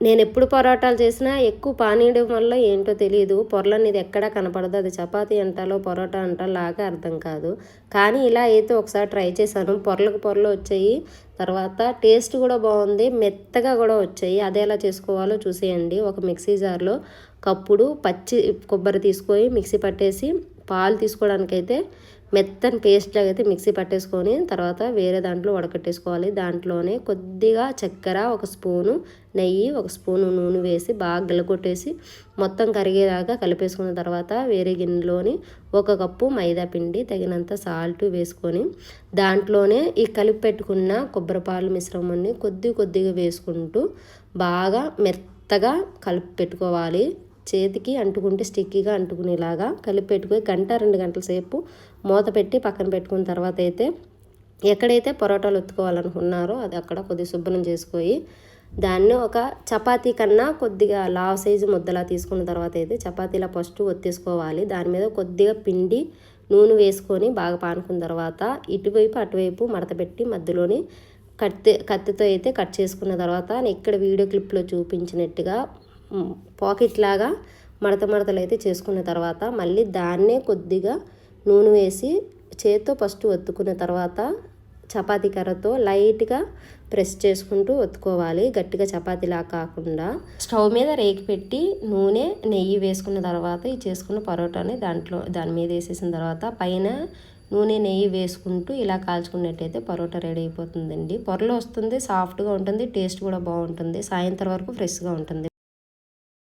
నేను ఎప్పుడు పరోటాలు చేసినా ఎక్కువ పానీయడం వల్ల ఏంటో తెలియదు పొరలు అనేది ఎక్కడా కనపడదు. అది చపాతీ అంటాలో పరోటా అంటాలో లాగా అర్థం కాదు. కానీ ఇలా అయితే ఒకసారి ట్రై చేశాను. పొరలకు పొరలు వచ్చాయి. తర్వాత టేస్ట్ కూడా బాగుంది. మెత్తగా కూడా వచ్చాయి. అదే ఎలా చేసుకోవాలో చూసేయండి. ఒక మిక్సీ జార్లో కప్పుడు పచ్చి కొబ్బరి తీసుకొని మిక్సీ పట్టేసి పాలు తీసుకోవడానికైతే మెత్తని పేస్ట్ లాగా అయితే మిక్సీ పట్టేసుకొని తర్వాత వేరే దాంట్లో వడకట్టేసుకోవాలి. దాంట్లోనే కొద్దిగా చక్కెర ఒక స్పూను నెయ్యి ఒక స్పూను నూనె వేసి బాగా గిలగొట్టేసి మొత్తం కరిగేదాకా కలిపేసుకున్న తర్వాత వేరే గిన్నెలోని ఒక కప్పు మైదా పిండి తగినంత సాల్ట్ వేసుకొని దాంట్లోనే ఈ కలిపి పెట్టుకున్న కొబ్బరిపాలు మిశ్రమాన్ని కొద్ది కొద్దిగా వేసుకుంటూ బాగా మెత్తగా కలిపి పెట్టుకోవాలి. చేతికి అంటుకుంటే స్టిక్కీగా అంటుకునేలాగా కలిపి పెట్టుకుని గంట రెండు గంటల సేపు మూత పెట్టి పక్కన పెట్టుకున్న తర్వాత అయితే ఎక్కడైతే పొరోటాలు ఒత్తుకోవాలనుకున్నారో అది అక్కడ కొద్దిగా శుభ్రం చేసుకొని దాన్ని ఒక చపాతీ కన్నా కొద్దిగా లావ్ సైజు ముద్దలా తీసుకున్న తర్వాత అయితే చపాతీలా ఫస్ట్ ఒత్తేసుకోవాలి. దాని మీద కొద్దిగా పిండి నూనె వేసుకొని బాగా పానుకున్న తర్వాత ఇటువైపు అటువైపు మడత పెట్టి మధ్యలోని కత్తి కత్తితో అయితే కట్ చేసుకున్న తర్వాత నేను ఇక్కడ వీడియో క్లిప్లో చూపించినట్టుగా పాకెట్ లాగా మడత మడతలు అయితే చేసుకున్న తర్వాత మళ్ళీ దాన్నే కొద్దిగా నూనె వేసి చేత్తో ఫస్ట్ ఒత్తుకున్న తర్వాత చపాతీ కర్రతో లైట్గా ప్రెస్ చేసుకుంటూ ఒత్తుకోవాలి. గట్టిగా చపాతీలా కాకుండా స్టవ్ మీద రేకి పెట్టి నూనె నెయ్యి వేసుకున్న తర్వాత ఈ చేసుకున్న పరోటాని దాంట్లో దాని మీద వేసేసిన తర్వాత పైన నూనె నెయ్యి వేసుకుంటూ ఇలా కాల్చుకున్నట్టయితే పరోటా రెడీ అయిపోతుందండి. పొరలు వస్తుంది సాఫ్ట్గా ఉంటుంది టేస్ట్ కూడా బాగుంటుంది సాయంత్రం వరకు ఫ్రెష్గా ఉంటుంది.